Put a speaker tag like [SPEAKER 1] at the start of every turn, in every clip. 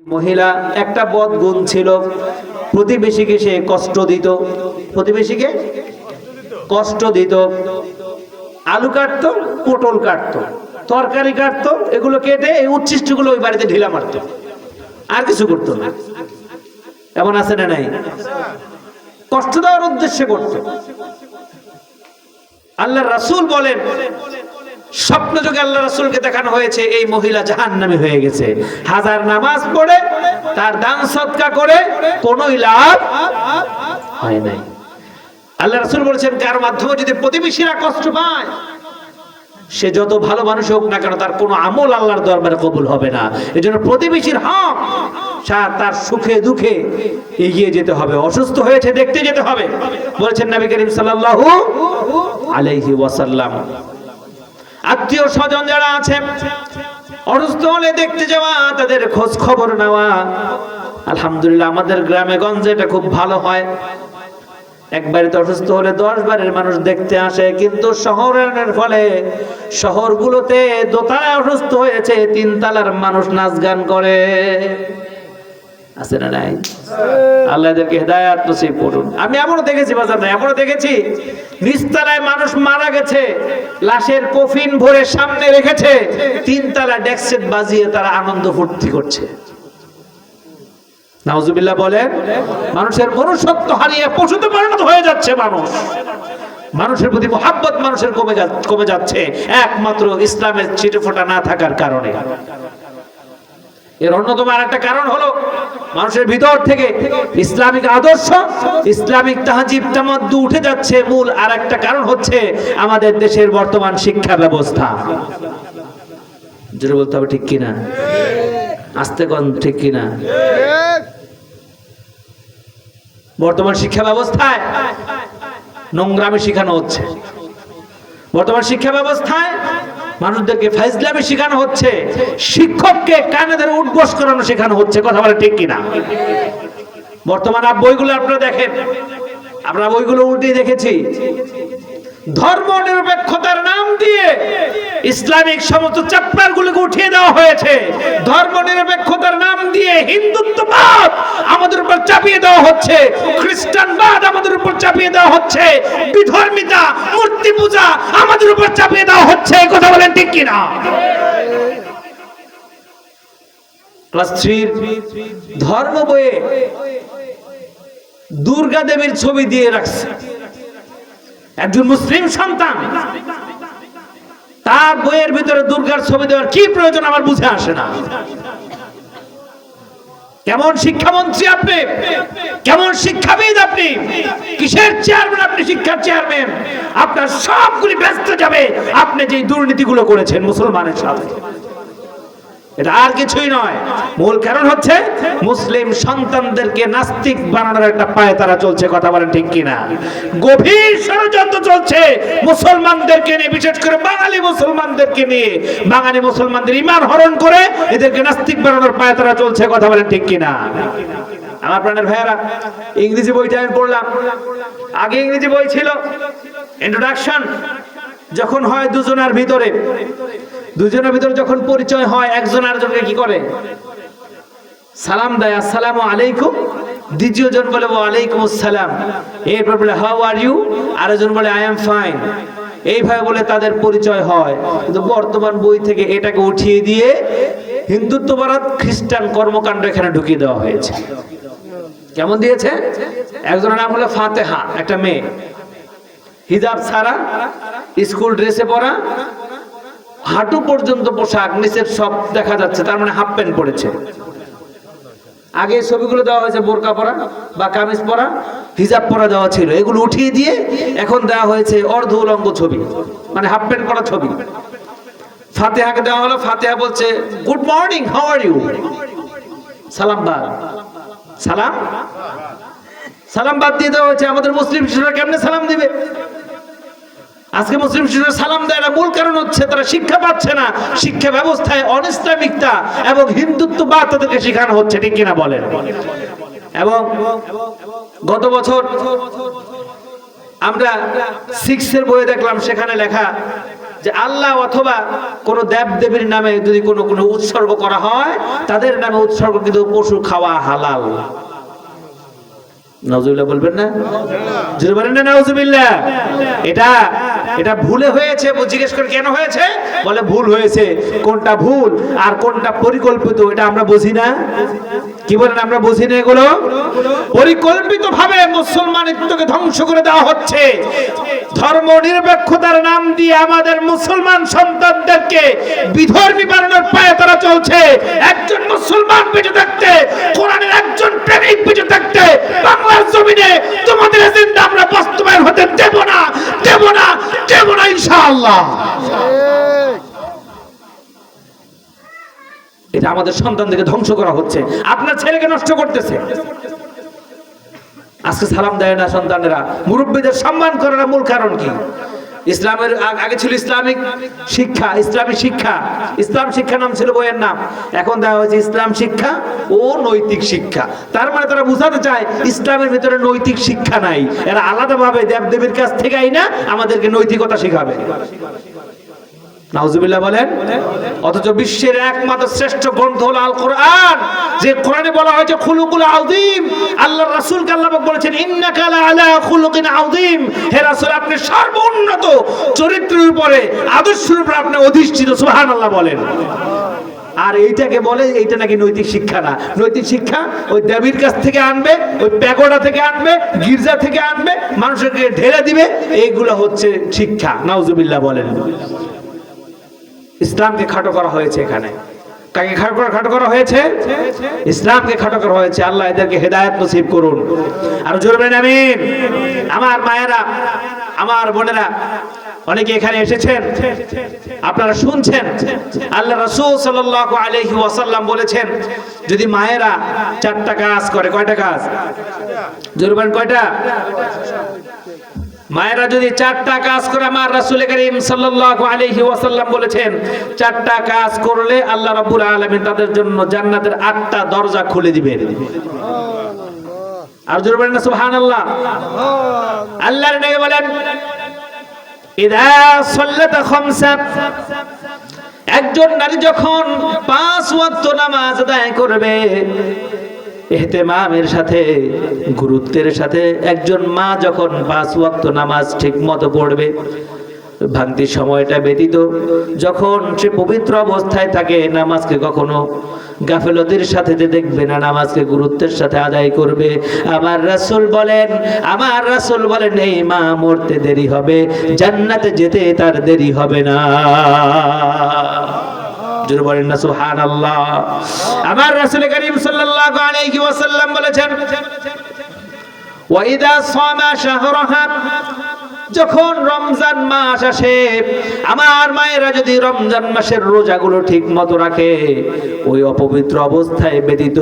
[SPEAKER 1] মহিলা, একটা বদ গুণ ছিল, প্রতিবেশীকে সে কষ্ট দিত। প্রতিবেশীকে কষ্ট দিত। আলু কাটতো, পটল কাটতো, তরকারি কাটতো, এগুলো কেটে এই উচ্ছিষ্টগুলো ওই বাড়িতে ঢিলা মারতো। আর কিছু করতো না। এমন আছে না নাই? কষ্ট দেওয়ার উদ্দেশ্যে করতো। আল্লাহ রাসূল বলেন স্বপ্ন যোগে আল্লাহ রাসূলকে দেখানো হয়েছে, এই মহিলা জাহান্নামী হয়ে গেছে। হাজার নামাজ পড়ে, তার দান সৎকা করে, কোনোই লাভ হয় নাই। আল্লাহ রাসূল বলেছেন, কার মাধ্যমে যদি প্রতিবেশীরা কষ্ট পায়, সে যত ভালো মানুষ হোক না কেন, তার কোনো আমল আল্লাহর দরবারে কবুল হবে না। এজন্য প্রতিবেশীর হক তার সুখে দুঃখে এগিয়ে যেতে হবে। অসুস্থ হয়েছে দেখতে যেতে হবে। বলেছেন নবী করিম সাল্লাল্লাহু আলাইহি ওয়াসাল্লাম। আত্মীয় স্বজন যারা আছে, অসুস্থ হলে দেখতে যাওয়া, তাদের খোঁজ খবর নেওয়া। আলহামদুলিল্লাহ, আমাদের গ্রামে, গঞ্জে এটা খুব ভালো হয়। একবারে তো অসুস্থ হলে দশ বাড়ির মানুষ দেখতে আসে, কিন্তু শহরের ফলে শহরগুলোতে দোতলায় অসুস্থ হয়েছে তিন তালার মানুষ নাচ গান করে। আছে না নাই? আল্লাহ এদেরকে হেদায়াত নসিব করুন। আমি এমনও দেখেছি বাজার না এমনও দেখেছি নিচতলায় মানুষ মারা গেছে, লাশের কফিন ভরে সামনে রেখেছে ডেক্সেট বাজিয়ে তারা আনন্দ ফুর্তি করছে। বলেন, মানুষের মনুষ্যত্ব হারিয়ে পশুতে পরিণত হয়ে যাচ্ছে মানুষ। মানুষের প্রতি মোহাব্বত মানুষের কমে কমে যাচ্ছে, একমাত্র ইসলামের ছিটে ফোটা না থাকার কারণে। এর অন্যতম আর একটা কারণ হলো মানুষের ভিতর থেকে ইসলামিক আদর্শ, ইসলামিক তাহাজিব তামাদ্দু উঠে যাচ্ছে। মূল আর একটা কারণ হচ্ছে আমাদের দেশের বর্তমান শিক্ষা ব্যবস্থা। জোরে বলতে হবে ঠিক কিনা? আস্তে কন ঠিক কিনা? বর্তমান শিক্ষা ব্যবস্থায় নোংরামে শেখানো হচ্ছে। বর্তমান শিক্ষা ব্যবস্থায় মানুষদেরকে ফাইজলামে শেখানো হচ্ছে, শিক্ষককে কানে ধরে উদ্বোস করানো শেখানো হচ্ছে, কথা বলে ঠিক কিনা? বর্তমান বইগুলো আপনারা দেখেন, আমরা বইগুলো উল্টে দেখেছি। ধর্ম নিরপেক্ষতার নাম দিয়ে ইসলামিক সমস্ত চ্যাপ্টার গুলোকে উঠিয়ে দেওয়া হয়েছে। ধর্ম নিরপেক্ষতার নাম দিয়ে হিন্দুত্ববাদ আমাদের উপর চাপিয়ে দেওয়া হচ্ছে। খ্রিস্টানবাদ আমাদের উপর চাপিয়ে দেওয়া হচ্ছে। বিধর্মিতা মূর্তি পূজা আমাদের উপর চাপিয়ে দেওয়া হচ্ছে। কথা ধর্ম বইয়ে দুর্গা দেবীর ছবি দিয়ে রাখছে। একজন মুসলিম সন্তান, তার বইয়ের ভিতরে দুর্গার ছবি দেওয়ার কি প্রয়োজন আমার বুঝে আসে না। কেমন শিক্ষামন্ত্রী আপনি? কেমন শিক্ষাবিদ আপনি? কিসের চেয়ারম্যান আপনি, শিক্ষার চেয়ারম্যান আপনার সবগুলি ব্যস্ত যাবে। আপনি যে দুর্নীতিগুলো করেছেন মুসলমানের সাথে। এটা আর কিছুই নয়। মূল কারণ হচ্ছে মুসলিম সন্তানদেরকে নাস্তিক বানানোর একটা পায়ে তারা চলছে, কথা বলেন ঠিক কিনা। গভীর ষড়যন্ত্র চলছে মুসলমানদেরকে নিয়ে, বিশেষ করে বাঙালি মুসলমানদেরকে নিয়ে। বাঙালি মুসলমানদের ইমান হরণ করে এদেরকে নাস্তিক বানানোর পায়ে তারা চলছে, কথা বলেন ঠিক কিনা। আমার প্রাণের ভাইয়ারা, ইংরেজি বইটা আমি পড়লাম। আগে ইংরেজি বই ছিল। ইন্ট্রোডাকশন যখন হয় দুজনের ভিতরে দুজনের ভিতরে যখন পরিচয় হয়, একজন আরেকজনকে কি করে? সালাম দেয়, আসসালামু আলাইকুম। দ্বিতীয় জন বলে, ওয়ালাইকুম আসসালাম। এরপর বলে, হাউ আর ইউ? আরেকজন বলে, আই এম ফাইন। এইভাবে বলে তাদের পরিচয় হয়। কিন্তু বর্তমান বই থেকে এটাকে উঠিয়ে দিয়ে হিন্দুত্ববাদ খ্রিস্টান কর্মকাণ্ড এখানে ঢুকিয়ে দেওয়া হয়েছে। কেমন দিয়েছে? একজনের নাম হলো ফাতেহা, একটা মেয়ে। হিজাব ছাড়া, স্কুল ড্রেসে পরা, হাঁটু পর্যন্ত পোশাক, নিচের সব দেখা যাচ্ছে, তার মানে হাফ প্যান্ট পরেছে। আগে ছবিগুলো দেওয়া হয়েছে বোরকা পরা বা কামিজ পরা, হিজাব পরা দেওয়া ছিল। এগুলো উঠিয়ে দিয়ে এখন দেওয়া হয়েছে অর্ধ উলঙ্গ ছবি মানে হাফ প্যান্ট পরা ছবি। ফাতেহাকে দেওয়া হলো, ফাতেহা বলছে, good morning, how are you? সালাম বাদ। সালাম? সালাম বাদ দিয়ে দেওয়া হয়েছে। আমাদের মুসলিম শিশুরা কেমনে সালাম দিবে? আজকে মুসলিম শিশুরা সালাম দেয় না, মূল কারণ হচ্ছে তারা শিক্ষা পাচ্ছে না। শিক্ষা ব্যবস্থায় অনিসলামিকতা এবং হিন্দুত্ববাদ তাদেরকে শেখানো হচ্ছে, ঠিক কিনা বলেন? এবং গত বছর আমরা সিক্স এর বইয়ে দেখলাম, সেখানে লেখা যে আল্লাহ অথবা কোন দেব দেবীর নামে যদি কোনো কোনো উৎসর্গ করা হয়, তাদের নামে উৎসর্গ কিন্তু পশু খাওয়া হালাল। নজরুল্লাহ বলবেন না? জোরে বলেন না নাউজুবিল্লাহ। এটা এটা ভুলে হয়েছে জিজ্ঞেস করে কেন হয়েছে? বলে, ভুল হয়েছে। কোনটা ভুল আর কোনটা পরিকল্পিত, এটা আমরা বুঝি না। কি বলেন, আমরা বুঝি না এগুলো? পরিকল্পিত ভাবে মুসলমানিত্বকে ধ্বংস করে দেওয়া হচ্ছে। ধর্ম নিরপেক্ষতার নাম দিয়ে আমাদের মুসলমান সন্তানদেরকে বিধর্মী বানানোর পায়ে তারা চলছে। একজন মুসলমান বেঁচে থাকতে কোরআনের একজন প্রেমিক বেঁচে থাকতে বাংলার জমিনে তোমাদের এজেন্ডা আমরা বাস্তবায়ন হতে দেব না দেব না। দেব না ইনশাআল্লাহ। এটা আমাদের সন্তানদেরকে ধ্বংস করা হচ্ছে। আপনার ছেলেকে নষ্ট করতেছে। আজকে সালাম দেয় না সন্তানেরা। মুরব্বীদের সম্মান করার মূল কারণ কি? ইসলামের আগে ছিল ইসলামিক শিক্ষা, ইসলামী শিক্ষা। ইসলাম শিক্ষা নাম ছিল বইয়ের নাম। এখন দেওয়া হয়েছে ইসলাম শিক্ষা ও নৈতিক শিক্ষা। তার মানে তারা বুঝাতে চায়, ইসলামের ভিতরে নৈতিক শিক্ষা নাই। এরা আলাদাভাবে দেবদেবীর কাছ থেকেই আইনা আমাদেরকে নৈতিকতা শেখাবে। নাউজুবিল্লাহ বলেন, অথচ বিশ্বের একমাত্র শ্রেষ্ঠ গ্রন্থ হলো আল কোরআন যে কোরআনে বলা হয়েছে, খুলুকুল আযীম আল্লাহ রাসূল আল্লাহ বলেছেন, ইন্নাকা আলা খুলুকিন আযীম হে রাসূল, আপনি সর্বোন্নত চরিত্রের উপরে, আদর্শের উপরে আপনি অধিষ্ঠিত, সুবহানাল্লাহ বলেন। আর এইটাকে বলে, এইটা নাকি নৈতিক শিক্ষা না। নৈতিক শিক্ষা ওই দেবীর কাছ থেকে আনবে, ওই প্যাগোডা থেকে আনবে, গির্জা থেকে আনবে, মানুষকে ঢেলে দিবে, এইগুলো হচ্ছে শিক্ষা, নাউজুবিল্লাহ বলেন। ইসলামকে খাটো করা হয়েছে এখানে। কাকে খাটো করা খাটো করা হয়েছে? ইসলামকে খাটো করা হয়েছে। আল্লাহ এদেরকে হেদায়ত নসিব করুন। আর জোরবেন আমিন। আমার মায়েরা, আমার বোনেরা, অনেকে এখানে এসেছেন। আপনারা শুনছেন। আল্লাহ রাসূল সাল্লাল্লাহু আলাইহি ওয়াসাল্লাম বলেছেন, যদি মায়েরা চারটা কাজ করে, কয়টা কাজ? জোরবেন কয়টা? মায়েরা যদি চারটা কাজ করে, আমার রাসূল করিম সাল্লাল্লাহু আলাইহি ওয়াসাল্লাম বলেছেন, চারটা কাজ করলে আল্লাহ রাব্বুল আলামিন তাদের জন্য জান্নাতের আটটা দরজা খুলে দিবেন। আর জোরে বলেন সুবহানাল্লাহ। আল্লাহর নবী বলেন, ইদা সাল্লাতা খামসা একজন নারী যখন পাঁচ ওয়াক্ত নামাজ আদায় করবে এহতেমামের সাথে, গুরুত্বের সাথে, একজন মা যখন পাঁচ ওয়াক্ত নামাজ ঠিক মতো পড়বে ভাঙতির সময়টা ব্যতীত, যখন সে পবিত্র অবস্থায় থাকে, নামাজকে কখনো গাফেলতির সাথে যে দেখবে না, নামাজকে গুরুত্বের সাথে আদায় করবে। আমার রাসূল বলেন, আমার রাসূল বলেন, এই মা মরতে দেরি হবে, জান্নাতে যেতে তার দেরি হবে না। জোরে বলেন না সুবহানাল্লাহ। আমার রাসূল করিম সাল্লাল্লাহু আলাইহি ওয়াসাল্লাম বলেছেন ওয়াইদা সামা শাহরাহা যখন রমজান মাস আসে, আমার মায়েরা যদি রমজান মাসের রোজাগুলো ঠিক মতো রাখে, ওই অপবিত্র অবস্থায় ব্যতীত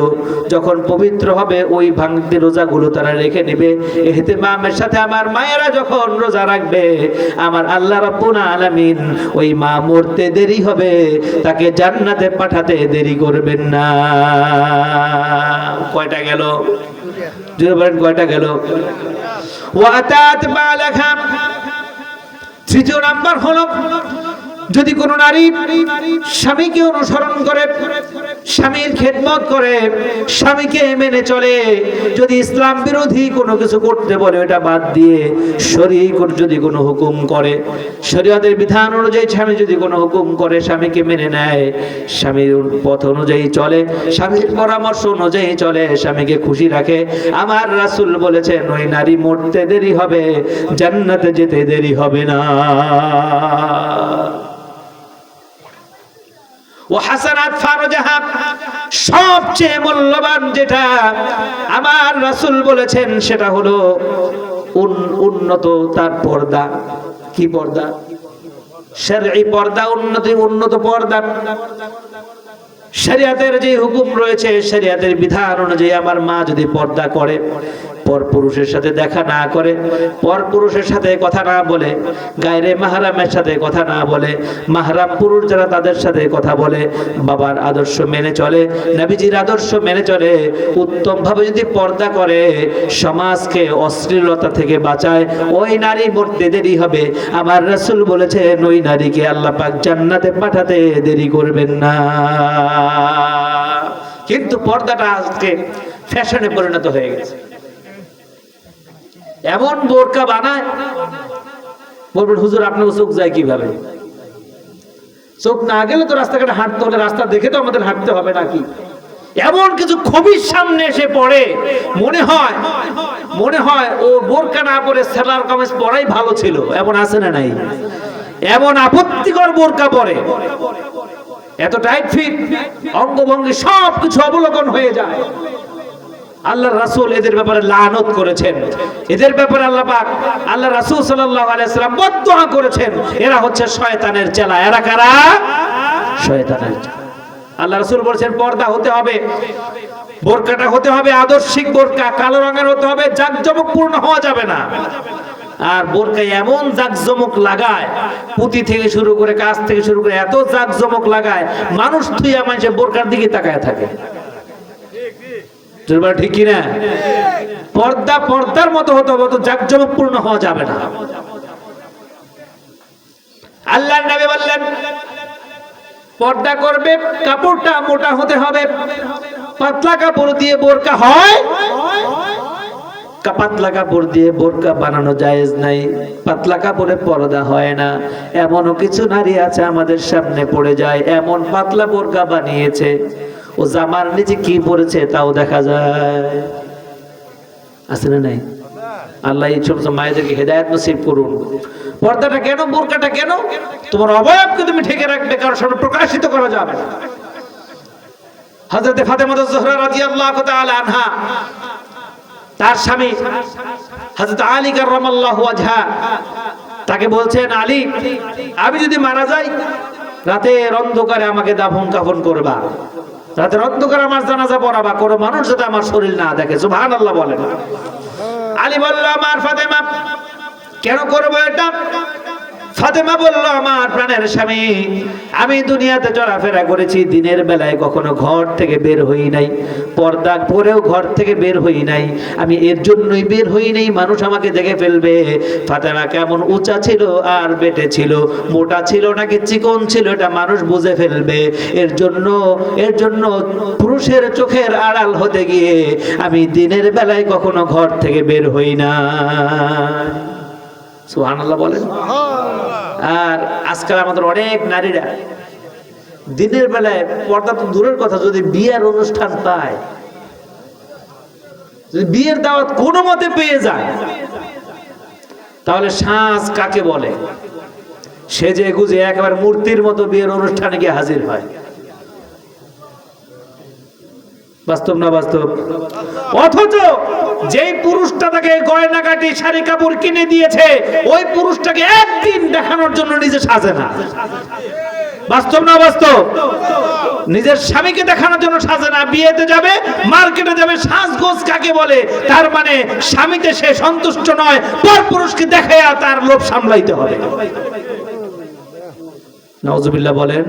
[SPEAKER 1] যখন পবিত্র হবে, ওই ভাঙতি রোজাগুলো তারা রেখে নেবে। এহতেমামের সাথে আমার মায়েরা যখন রোজা রাখবে, আমার আল্লাহ রাব্বুল আলামিন ওই মা মরতে দেরি হবে, তাকে জান্নাতে পাঠাতে দেরি করবেন না। কয়টা গেল? জোরে বলেন, কয়টা গেল? ওয়াতাত বালাহা তৃতীয় নাম্বার হল যদি কোন নারী স্বামীকে অনুসরণ করে স্বামীর খেদমত করে স্বামীকে মেনে চলে। যদি ইসলাম বিরোধী কোনো কিছু করতে বলে, ওটা বাদ দিয়ে শরীর যদি কোনো হুকুম করে, শরীয়তের বিধান অনুযায়ী স্বামী যদি কোনো হুকুম করে, স্বামীকে মেনে নেয়, স্বামীর পথ অনুযায়ী চলে, স্বামীর পরামর্শ অনুযায়ী চলে, স্বামীকে খুশি রাখে। আমার রাসূল বলেছেন, ওই নারী মরতে দেরি হবে, জান্নাতে যেতে দেরি হবে না। ও হাসানাত ফারজাহা সবচেয়ে মূল্যবান যেটা আমার রাসূল বলেছেন সেটা হলো উন- উন্নত তার পর্দা। কি পর্দা? শারঈ পর্দা, উন্নতি, উন্নত পর্দা। শরিয়াতের যে হুকুম রয়েছে, শরিয়াতের বিধান অনুযায়ী আমার মা যদি পর্দা করে পর পুরুষের সাথে দেখা না করে, পর পুরুষের সাথে কথা না বলে, গায়রে মাহারামের সাথে কথা না বলে, মাহারাম পুরুষ যারা তাদের সাথে কথা বলে, বাবার আদর্শ মেনে চলে, নবীজির আদর্শ মেনে চলে উত্তম ভাবে যদি পর্দা করে, সমাজকে অশ্লীলতা থেকে বাঁচায়, ওই নারী মরতে দেরি হবে। আমার রাসূল বলেছেন, ওই নারীকে আল্লাহ পাক জান্নাতে পাঠাতে দেরি করবেন না। কিন্তু পর্দাটা আজকে ফ্যাশনে পরিণত হয়ে গেছে। এমন বোরকা বানায়। বলবেন, হুজুর আপনার চোখ যায় কীভাবে? চোখ না গেলে তো রাস্তাঘাটে হাঁটতে হলে রাস্তা দেখে তো আমাদের হাঁটতে হবে নাকি? এমন কিছু খবির সামনে এসে পড়ে, মনে হয় মনে হয় ও বোরকা না পরে সেলার কামেজ পরাই ভালো ছিল। এমন আছে না নাই? এমন আপত্তিকর বোরকা পরে। এত টাইট ফিট অঙ্গভঙ্গি সব কিছু অবলোকন হয়ে যায়। আল্লাহ রাসূল এদের ব্যাপারে লানত করেছেন। এদের ব্যাপারে আল্লাহ পাক আল্লাহ রাসূল সাল্লাল্লাহু আলাইহি সাল্লাম বদদুআ করেছেন। এরা হচ্ছে শয়তানের চেলা। এরা কারা? শয়তানের আল্লাহ রাসূল বলেছেন, পর্দা হতে হবে, বোরকাটা হতে হবে, আদর্শিক বোরকা, কালো রঙের হতে হবে, জাকজমকপূর্ণ হওয়া যাবে না। আর বোরকা এমন জাকজমক লাগায়, পুঁতি থেকে শুরু করে কাজ থেকে শুরু করে এত জাকজমক লাগায়, মানুষ থুইয়া মানুষের বোরকার দিকে তাকায় থাকে। ঠিক কিনা? পর্দা পর্দার মতো হতে হবে তো জাকজমকপূর্ণ হওয়া যাবে না। আল্লাহ নবী বললেন, পর্দা করবে, কাপড়টা মোটা হতে হবে, পাতলা কাপড় দিয়ে বোরকা হয়? পাতলা কাপড় দিয়ে বোরকা বানানো জায়েজ নাই, পাতলা কাপড়ে পর্দা হয় না। এমনও কিছু নারী আছে আমাদের সামনে পড়ে যায়, এমন পাতলা বোরকা বানিয়েছে। ও জামার নিচে কি পড়েছে তাও দেখা যায়। আছে না নাই? আল্লাহ এই সমস্ত মায়েদেরকে হেদায়ত নসিব করুন। পর্দাটা কেন, বোরকাটা কেন? তোমার অবয়বকে তুমি ঠেকে রাখবে, কারণ সামনে প্রকাশিত করা যাবে না। হযরতে ফাতেমা জোহরা রাদিয়াল্লাহু তাআলা আনহা, তার স্বামী হযরত আলী কাররামাল্লাহু ওয়াজহা তাকে বলছেন, আলী, আমি যদি মারা যাই, রাতের অন্ধকারে আমাকে দাফন কাফন করবা। রাতের অন্ধকারে আমার জানাজা পড়াবা, কোনো মানুষ যাতে আমার শরীর না দেখে, সুবহানাল্লাহ বলেন আলী বলল, আমার ফাতেমা, কেন করব এটা? ফাতেমা বলল, আমার প্রাণের স্বামী, আমি দুনিয়াতে চলাফেরা করেছি, দিনের বেলায় কখনো ঘর থেকে বের হই নাই, পর্দা পরেও ঘর থেকে বের হই নাই, আমি এর জন্যই বের হই নাই, মানুষ আমাকে দেখে ফেলবে। ফাতেমা কেমন উঁচা ছিল আর বেটে ছিল, মোটা ছিল নাকি চিকন ছিল, এটা মানুষ বুঝে ফেলবে। এর জন্য এর জন্য পুরুষের চোখের আড়াল হতে গিয়ে আমি দিনের বেলায় কখনো ঘর থেকে বের হই না। সুবহানাল্লাহ বলেন। আর আজকাল আমাদের অনেক নারীরা দিনের বেলায় পর্দা তো দূরের কথা, যদি বিয়ের অনুষ্ঠান পায়, যদি বিয়ের দাওয়াত কোনো মতে পেয়ে যায়, তাহলে সাজ কাকে বলে? সেজে গুজে একেবারে মূর্তির মতো বিয়ের অনুষ্ঠানে গিয়ে হাজির হয়। বাস্তব না বাস্তব? অথচ যেই পুরুষটা তাকে গয়নাকাটি শাড়ি কাপড় কিনে দিয়েছে, ওই পুরুষটাকে একদিন দেখানোর জন্য নিজে সাজে না। বাস্তব না বাস্তব? নিজের স্বামীকে দেখানোর জন্য সাজে না। বিয়েতে যাবে, মার্কেটে যাবে, সাজগোজ কাকে বলে? তার মানে স্বামীতে সে সন্তুষ্ট নয় পর পুরুষকে দেখে তার লোভ সামলাইতে হবে। নওজুবিল্লাহ বলেন,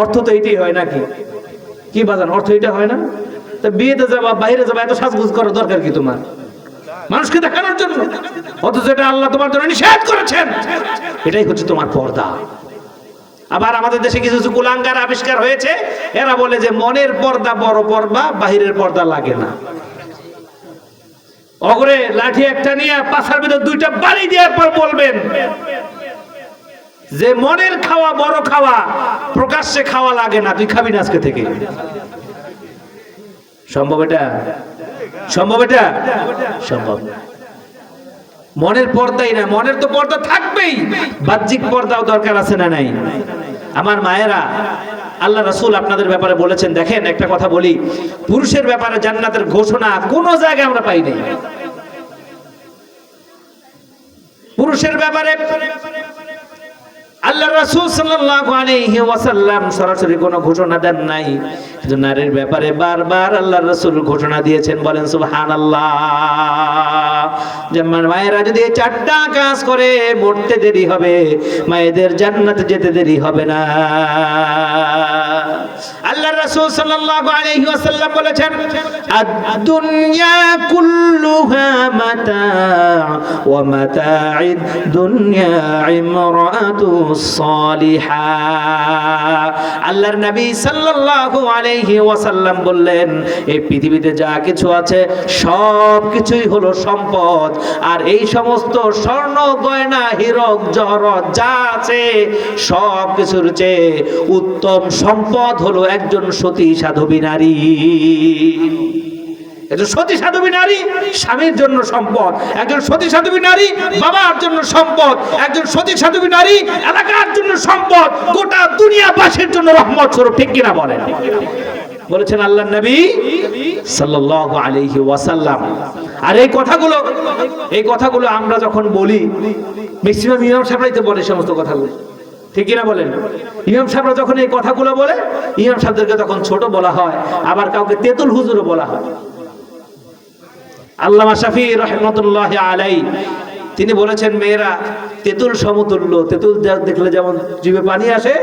[SPEAKER 1] অর্থ তো এইটাই হয় নাকি? কি বাজান, অর্থ এটা হয় না? তা বিয়েতে যাবা, বাইরে যাবা, এত সাজগুজ করার দরকার কি তোমার? মানুষকে দেখানোর জন্য। অথচ এটা আল্লাহ তোমার জন্য নিষেধ করেছেন। এটাই হচ্ছে তোমার পর্দা। আবার আমাদের দেশে কিছু কিছু কুলাঙ্গার আবিষ্কার হয়েছে। এরা বলে যে মনের পর্দা বড় পর্দা, বাহিরের পর্দা লাগে না। অগরে লাঠি একটা নিয়ে পাশার ভিতর দুইটা বাড়ি দেওয়ার পর বলবেন যে মনের খাওয়া, বড় খাওয়া, প্রকাশ্যে খাওয়া লাগে না। তুই খাবি না আজকে থেকে। সম্ভব এটা? সম্ভব এটা? সম্ভব। মনের পর্দাই না। মনের তো পর্দা থাকবেই। বাহ্যিক পর্দাও দরকার আছে না নাই? আমার মায়েরা, আল্লাহ রাসুল আপনাদের ব্যাপারে বলেছেন, দেখেন, একটা কথা বলি। পুরুষের ব্যাপারে জান্নাতের ঘোষণা কোনো জায়গায় আমরা পাই নাই। পুরুষের ব্যাপারে আল্লাহ রাসূল সাল্লাল্লাহু আলাইহি ওয়াসাল্লাম সরাসরি কোনো ঘোষণা দেন নাই। কিন্তু নারীর ব্যাপারে বারবার আল্লাহ রাসূল ঘোষণা দিয়েছেন, বলেন সুবহানাল্লাহ। যে মায়েরা যদি চারটা কাজ করে, মরতে দেরি হবে, মায়েদের জান্নাতে যেতে দেরি হবে না। আল্লাহ রাসূল সাল্লাল্লাহু আলাইহি ওয়াসাল্লাম বলেছেন, আদ-দুনিয়া কুল্লুহা মাতা' ওয়া মাতা'id দুনিয়া ইমরাতু সালিহা। আল্লাহর নবী সাল্লাল্লাহু আলাইহি ওয়াসাল্লাম বললেন, এই পৃথিবীতে যা কিছু আছে সব কিছুই হলো সম্পদ। আর এই সমস্ত স্বর্ণ, গয়না, হীরক জহরত যা আছে, সব কিছুর চেয়ে উত্তম সম্পদ হলো একজন সতী সাধবী নারী। একজন সতী সাধবী নারী স্বামীর জন্য সম্পদ, একজন সতী সাধবী নারী বাবার জন্য সম্পদ, একজন সতী সাধবী নারী এলাকার জন্য সম্পদ, গোটা দুনিয়াবাসীর জন্য রহমত স্বরূপ, ঠিক কিনা বলেন? বলেছেন আল্লাহ নবী আলাইহি ওয়াসাল্লাম। আর এই কথাগুলো এই কথাগুলো আমরা যখন বলি ম্যাক্সিমাম ইমাম সাহেবরাই তো বলে সমস্ত কথাগুলো ঠিক কিনা বলেন? ইমাম সাহেবরা যখন এই কথাগুলো বলে, ইমাম সাহেবদেরকে তখন ছোট বলা হয়, আবার কাউকে তেতুল হুজুরও বলা হয়। আল্লামা শাফি রহমতুল্লাহ আলাই তিনি বলেছেন, মেয়েরা তেঁতুল সমতুল্য, তেঁতুল দেখলে যেমন জীবে পানি আসে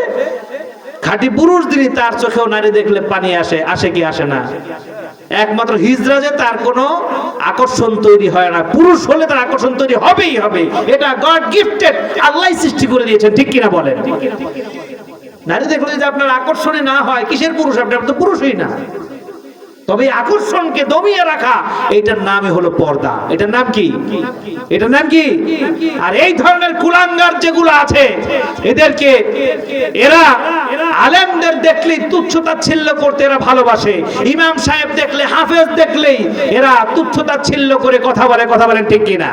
[SPEAKER 1] খাঁটি পুরুষ যিনি, তার চোখেও নারী দেখলে পানি আসে আসে কি আসে না? একমাত্র হিজরা যে তার কোনো আকর্ষণ তৈরি হয় না। পুরুষ হলে তার আকর্ষণ তৈরি হবেই হবে। এটা গড গিফটেড আল্লাহ সৃষ্টি করে দিয়েছেন, ঠিক কিনা বলেন? নারী দেখলে যদি আপনার আকর্ষণে না হয়, কিসের পুরুষ? আপনি আপনি তো পুরুষই না। তবে আকর্ষণকে দমিয়ে রাখা, এটার নামই হলো পর্দা। এটার নাম কি? এটার নাম কি? আর এই ধরনের কুলাঙ্গার যেগুলো আছে, এদেরকে এরা আলেমদের দেখলেই তুচ্ছতাচ্ছিল্য করতে এরা ভালোবাসে। ইমাম সাহেব দেখলে, হাফেজ দেখলেই এরা তুচ্ছতাচ্ছিল্য করে কথা বলে, কথা বলেন ঠিক কিনা?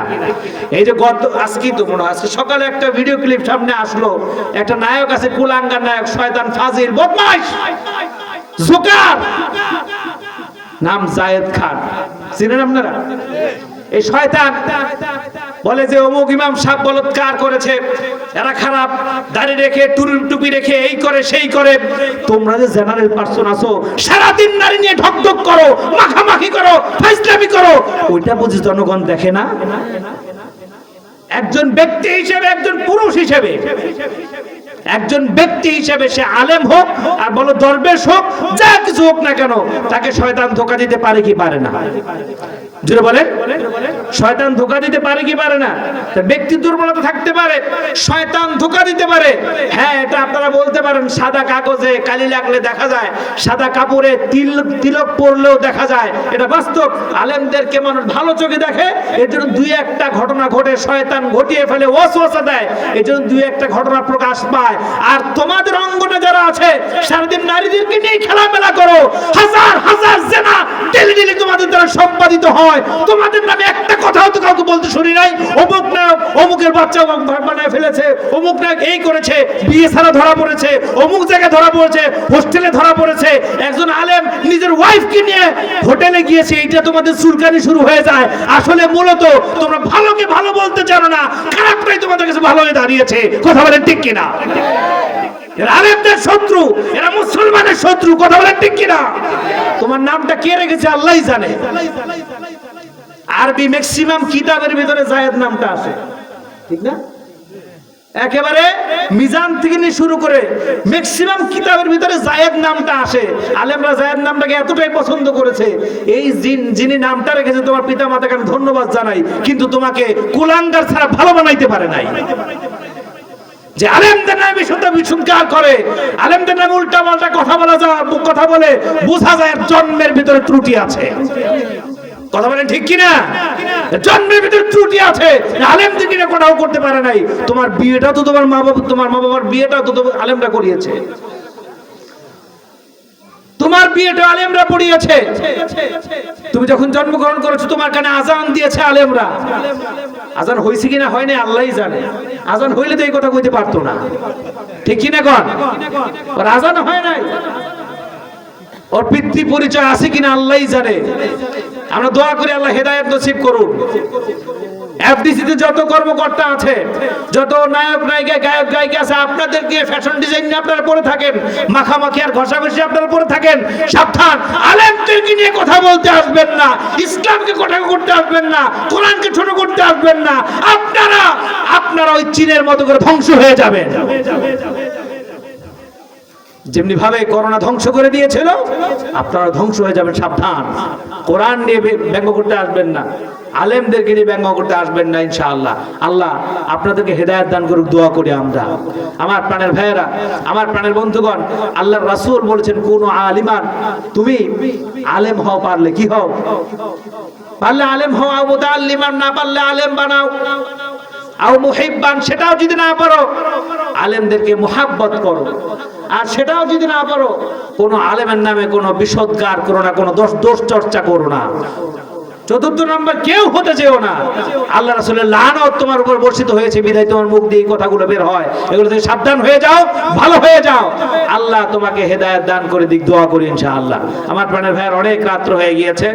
[SPEAKER 1] এই যে গত আজকে তো মনে হয় সকালে একটা ভিডিও ক্লিপ সামনে আসলো। একটা নায়ক আছে, কুলাঙ্গার নায়ক, শয়তান ফাজির বদমাইশ! জোকার! নাম জায়েদ খান। চিনেন আপনারা? এই শয়তান বলে যে অমুক ইমাম সাহেব বলৎকার করেছে? এরা খারাপ, দাড়ি রেখে টুরি টুপি রেখে, এই করে, সেই করে। তোমরা যে জেনারেল পার্সন আছো, সারাদিন নারী নিয়ে ঢকঢক করো, মাখামাখি করো, ফাইজলামি করো, ওইটা বুঝি জনগণ দেখে না? একজন ব্যক্তি হিসেবে, একজন পুরুষ হিসেবে। একজন ব্যক্তি হিসেবে সে আলেম হোক আর বলো দরবেশ হোক, যা কিছু হোক না কেন, তাকে শয়তান ধোকা দিতে পারে কি পারে না? শয়তান ধোকা দিতে পারে কি পারে না? ব্যক্তি দুর্বলতা থাকতে পারে, শয়তান ধোকা দিতে পারে। হ্যাঁ এটা আপনারা বলতে পারেন, সাদা কাগজে কালি লাগলে দেখা যায়, সাদা কাপড়ে তিল, তিলক পরলেও দেখা যায়। এটা বাস্তব। আলেমদেরকে মানুষ ভালো চোখে দেখে, এর জন্য দুই একটা ঘটনা ঘটে, শয়তান ঘটিয়ে ফেলে, ওয়াসওয়াসা দেয়। এর জন্য দুই একটা ঘটনা প্রকাশ পায়। আর তোমাদের অঙ্গনে যারা আছে, সারাদিন নারীদেরকে নিয়ে খেলামেলা করো। হাজার হাজার জেনা ডেলি ডেলি তোমাদের দ্বারা সম্পাদিত হয়। তোমাদের নামে একটা কথাও তো কাউকে বলতে শুনি নাই। অমুক নায়ক, অমুকের বাচ্চা বানায় ফেলেছে। অমুক নায়ক এই করেছে, বিয়ে ছাড়া ধরা পড়েছে। অমুক জায়গায় ধরা পড়েছে, হোস্টেলে ধরা পড়েছে। একজন আলেম নিজের ওয়াইফকে নিয়ে হোটেলে গিয়েছে, এইটা তোমাদের চুলকানি শুরু হয়ে যায়। আসলে মূলত তোমরা ভালোকে ভালো বলতে জানো না, খারাপটাই তোমাদের কাছে ভালো হয়ে দাঁড়িয়েছে। কথা বলেন ঠিক কিনা? শত্রু, এরা মুসলমানের শত্রু, কথা তোমার নামটা কে রেখেছে? জানে। কিতাবের ভিতরে জায়েদ নামটা একেবারে মিজান থেকে নিয়ে শুরু করে ম্যাক্সিমাম কিতাবের ভিতরে জায়েদ নামটা আসে। আলেমরা জায়েদ নামটাকে এতটাই পছন্দ করেছে। এই জিন যিনি নামটা রেখেছে, তোমার পিতা মাতাকে ধন্যবাদ জানাই। কিন্তু তোমাকে কুলাঙ্গার ছাড়া ভালো বানাইতে পারে নাই। যে আলেমদের নামে শুদ্ধ বিশুদ্ধার করে। আলেমদের নামে উল্টা পাল্টা কথা বলা যায় কথা বলে বোঝা যায় জন্মের ভিতরে ত্রুটি আছে। কথা বলেন ঠিক কিনা? জন্মের ভিতরে ত্রুটি আছে। আলেমদের কিনা কোথাও করতে পারে নাই। তোমার বিয়েটা তো তোমার মা বাবা তোমার মা বাবার বিয়েটা তো আলেমরা করিয়েছে। তোমার বিয়েটা আলেমরা পড়িয়েছে। তুমি যখন জন্মগ্রহণ করেছ, তোমার কানে আজান দিয়েছে আলেমরা। আজান হয়েছে কিনা হয় না আল্লাহই জানে। আজান হইলে তো এই কথা কইতে পারতো না। ঠিক কিনা কন? আজান হয় নাই। ওর পিতৃ পরিচয় আছে কিনা, আল্লাহই জানে। আমরা দোয়া করি, আল্লাহ হেদায়েত নসিব করুন। এফডিসিতে যত কর্মকর্তা আছে, যত নায়ক, নায়িকা, গায়ক, গায়িকা আছে, আপনাদের আপনাদেরকে ফ্যাশন ডিজাইন নিয়ে আপনারা পরে থাকেন, মাখামাখি আর ঘষাঘষি আপনারা পরে থাকেন, সাবধান, আলেমদেরকে নিয়ে কথা বলতে আসবেন না, ইসলামকে কথা করতে আসবেন না, কোরআনকে ছোট করতে আসবেন না, আপনারা আপনারা ওই চীনের মতো করে ধ্বংস হয়ে যাবেন। যেমনি ভাবে করোনা ধ্বংস করে দিয়েছিল, আপনারা ধ্বংস হয়ে যাবেন সাবধান। কোরআন নিয়ে ব্যঙ্গ করতে আসবেন না। আলেমদেরকে নিয়ে ব্যঙ্গ করতে আসবেন না, ইনশাআল্লাহ। আল্লাহ আপনাদেরকে হেদায়ত দান করুক, দোয়া করি আমরা। আমার প্রাণের ভাইয়েরা, আমার প্রাণের বন্ধুগণ, আল্লাহর রাসূল বলেছেন, কোন আলিমান তুমি আলেম হও পারলে কি হও? পারলে আলেম হও, আও মুতাআল্লিমান, না পারলে আলেম বানাও। আও মুহিব্বান, সেটাও যদি না পারো, আলেমদেরকে মুহাব্বত করো। আর সেটাও যদি না পারো, কোনো আলেমের নামে কোনো বিষদগার করো না, কোনো দোষ দোষ চর্চা করো না। চতুর্থ নম্বর, কেউ হতে চেও না। আল্লাহ রাসূলের লানত তোমার উপর বর্ষিত হয়েছে বিধায় তোমার মুখ দিয়ে কথাগুলো বের হয়। এগুলো থেকে সাবধান হয়ে যাও, ভালো হয়ে যাও। আল্লাহ তোমাকে হেদায়েত দান করে দিক, দোয়া করি ইনশাআল্লাহ। আমার প্রাণের ভাইয়ের অনেক রাত্র হয়ে গিয়েছে।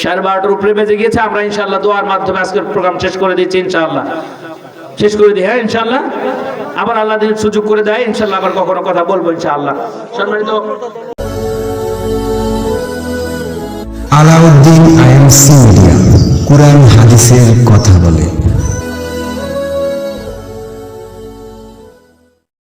[SPEAKER 1] সাড়ে বারোটার উপরে বেজে গিয়েছে, আমরা ইনশাল্লাহ দোয়ার মাধ্যমে আজকের প্রোগ্রাম শেষ করে দিচ্ছি ইনশাল্লাহ শেষ করে দিই হ্যাঁ ইনশাল্লাহ আবার আল্লাহ দিন সুযোগ করে দেয় ইনশাল্লাহ আবার কখনো কথা বলব ইনশাল্লাহ সম্মানিত
[SPEAKER 2] আলাউদ্দিন আইএমসি মিডিয়া, কোরআন হাদিসের কথা বলে।